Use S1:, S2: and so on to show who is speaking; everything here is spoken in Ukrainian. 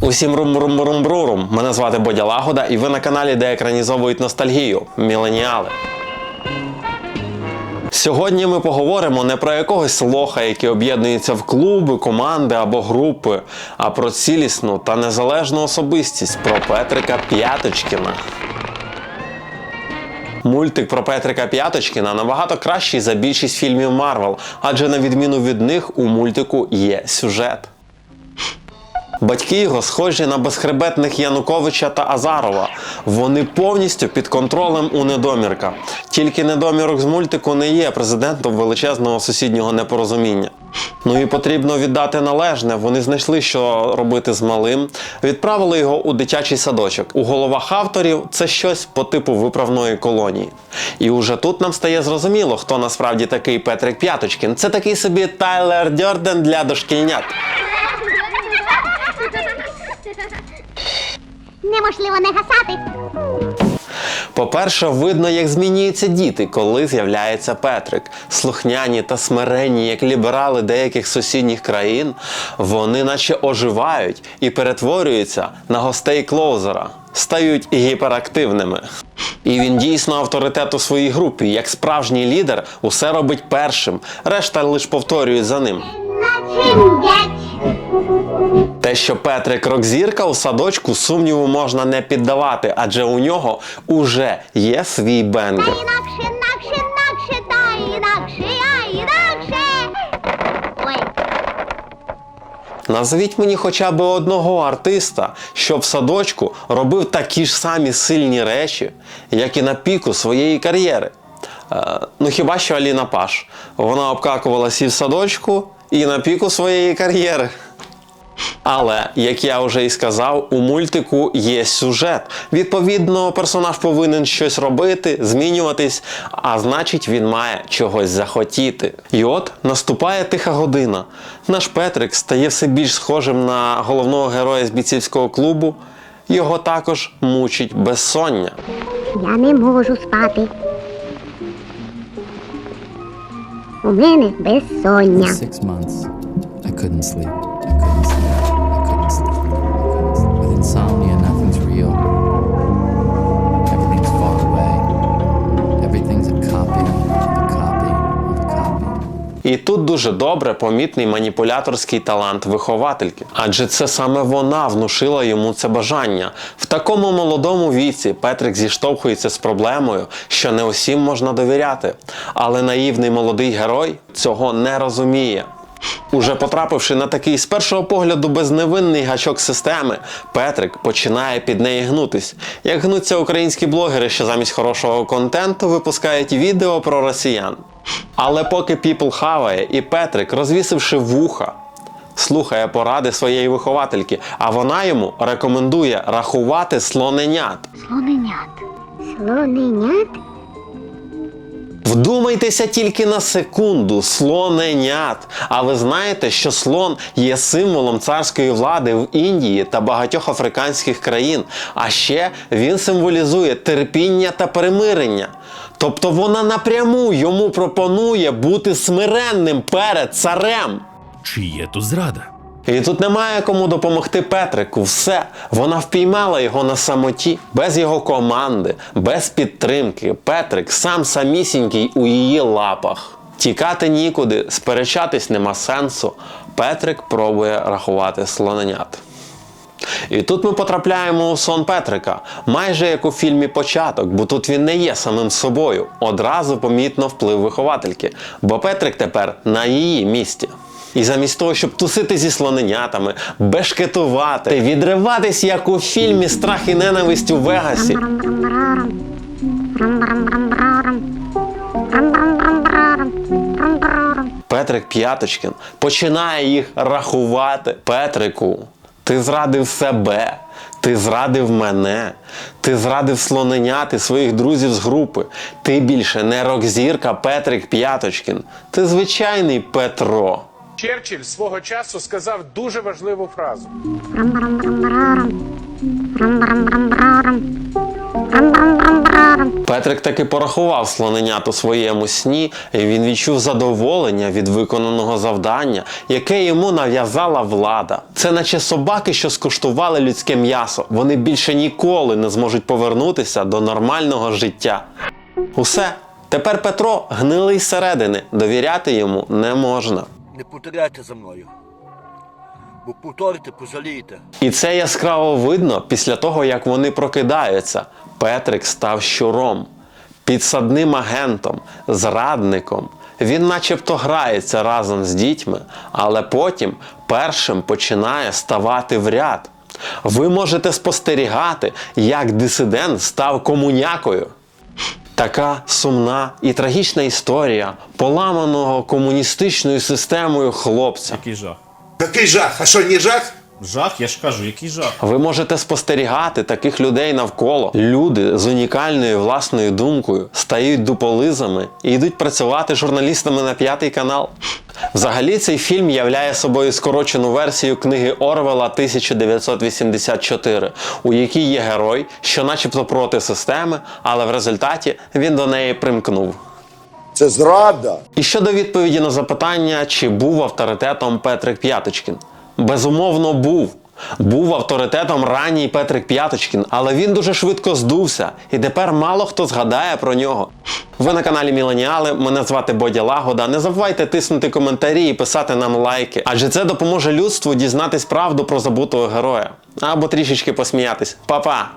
S1: Усім рум-рум-рум-брурум. Мене звати Бодя Лагода, і ви на каналі, де екранізовують ностальгію Міленіали. Сьогодні ми поговоримо не про якогось лоха, який об'єднується в клуби, команди або групи, а про цілісну та незалежну особистість про Петрика П'яточкіна. Мультик про Петрика П'яточкіна набагато кращий за більшість фільмів Марвел, адже на відміну від них у мультику є сюжет. Батьки його схожі на безхребетних Януковича та Азарова. Вони повністю під контролем у недомірка. Тільки недомірок з мультику не є президентом величезного сусіднього непорозуміння. Ну і потрібно віддати належне. Вони знайшли, що робити з малим, відправили його у дитячий садочок. У головах авторів це щось по типу виправної колонії. І уже тут нам стає зрозуміло, хто насправді такий Петрик П'яточкін. Це такий собі Тайлер Дьорден для дошкільнят.
S2: Неможливо не гасати.
S1: По-перше, видно, як змінюються діти, коли з'являється Петрик. Слухняні та смиренні, як ліберали деяких сусідніх країн, вони наче оживають і перетворюються на гостей клоузера, стають гіперактивними. І він дійсно авторитет у своїй групі, як справжній лідер, усе робить першим, решта лише повторюють за ним. Те, що Петрик рок-зірка у садочку сумніву можна не піддавати, адже у нього уже є свій бенгер.
S2: Інакше, інакше, інакше, та інакше, а інакше. Ой,
S1: Назвіть мені хоча б одного артиста, що в садочку робив такі ж самі сильні речі, як і на піку своєї кар'єри. Е, ну хіба що Аліна Паш. Вона обкакувалася і в садочку, і на піку своєї кар'єри. Але, як я вже і сказав, у мультику є сюжет. Відповідно, персонаж повинен щось робити, змінюватись, а значить, він має чогось захотіти. І от наступає тиха година. Наш Петрик стає все більш схожим на головного героя з бійцівського клубу. Його також мучить безсоння.
S2: я не можу спати. У мене безсоння.
S3: Six months, I couldn't sleep.
S1: І тут дуже добре помітний маніпуляторський талант виховательки, адже це саме вона внушила йому це бажання. В такому молодому віці Петрик зіштовхується з проблемою, що не усім можна довіряти. Але наївний молодий герой цього не розуміє. Уже потрапивши на такий з першого погляду безневинний гачок системи, Петрик починає під неї гнутись. Як гнуться українські блогери, що замість хорошого контенту випускають відео про росіян. Але поки People хаває, і Петрик, розвісивши вуха, слухає поради своєї виховательки, а вона йому рекомендує рахувати слоненят.
S2: Слоненят. Слоненят?
S1: Вдумайтеся тільки на секунду, слоненят. А ви знаєте, що слон є символом царської влади в Індії та багатьох африканських країн. А ще він символізує терпіння та примирення. Тобто вона напряму йому пропонує бути смиренним перед царем.
S4: Чи є тут зрада?
S1: І тут немає кому допомогти Петрику. Все. Вона впіймала його на самоті, без його команди, без підтримки. Петрик сам самісінький у її лапах. Тікати нікуди, сперечатись нема сенсу. Петрик пробує рахувати слоненят. І тут ми потрапляємо у сон Петрика, майже як у фільмі Початок, бо тут він не є самим собою. Одразу помітно вплив виховательки, бо Петрик тепер на її місці. І замість того, щоб тусити зі слоненятами, бешкетувати, відриватись, як у фільмі Страх і ненависть у Вегасі. Петрик П'яточкін починає їх рахувати. Петрику, ти зрадив себе, ти зрадив мене, ти зрадив слоненят своїх друзів з групи. Ти більше не рок-зірка Петрик П'яточкін. Ти звичайний Петро.
S5: Черчилль свого часу сказав дуже важливу фразу.
S1: Петрик таки порахував слоненят у своєму сні, і він відчув задоволення від виконаного завдання, яке йому нав'язала влада. Це наче собаки, що скуштували людське м'ясо. Вони більше ніколи не зможуть повернутися до нормального життя. Усе. Тепер Петро гнилий зсередини, довіряти йому не можна.
S4: Не повторяйте за мною. Бо повторите, пожалієте.
S1: І це яскраво видно після того, як вони прокидаються. Петрик став щуром, підсадним агентом, зрадником. Він начебто грається разом з дітьми, але потім першим починає ставати в ряд. Ви можете спостерігати, як дисидент став комунякою. Така сумна і трагічна історія поламаного комуністичною системою хлопця.
S6: Який жах.
S7: Який жах? А що, не жах?
S6: Жах, я ж кажу, який жах.
S1: Ви можете спостерігати таких людей навколо. Люди з унікальною власною думкою стають дуполизами і йдуть працювати журналістами на п'ятий канал. Взагалі, цей фільм являє собою скорочену версію книги Орвела 1984, у якій є герой, що начебто проти системи, але в результаті він до неї примкнув.
S8: Це зрада.
S1: І щодо відповіді на запитання, чи був авторитетом Петрик П'яточкін. Безумовно, був. Був авторитетом ранній Петрик П'яточкін, але він дуже швидко здувся, і тепер мало хто згадає про нього. Ви на каналі Міленіали, мене звати Бодя Лагода. Не забувайте тиснути коментарі і писати нам лайки, адже це допоможе людству дізнатись правду про забутого героя. Або трішечки посміятись. Па-па!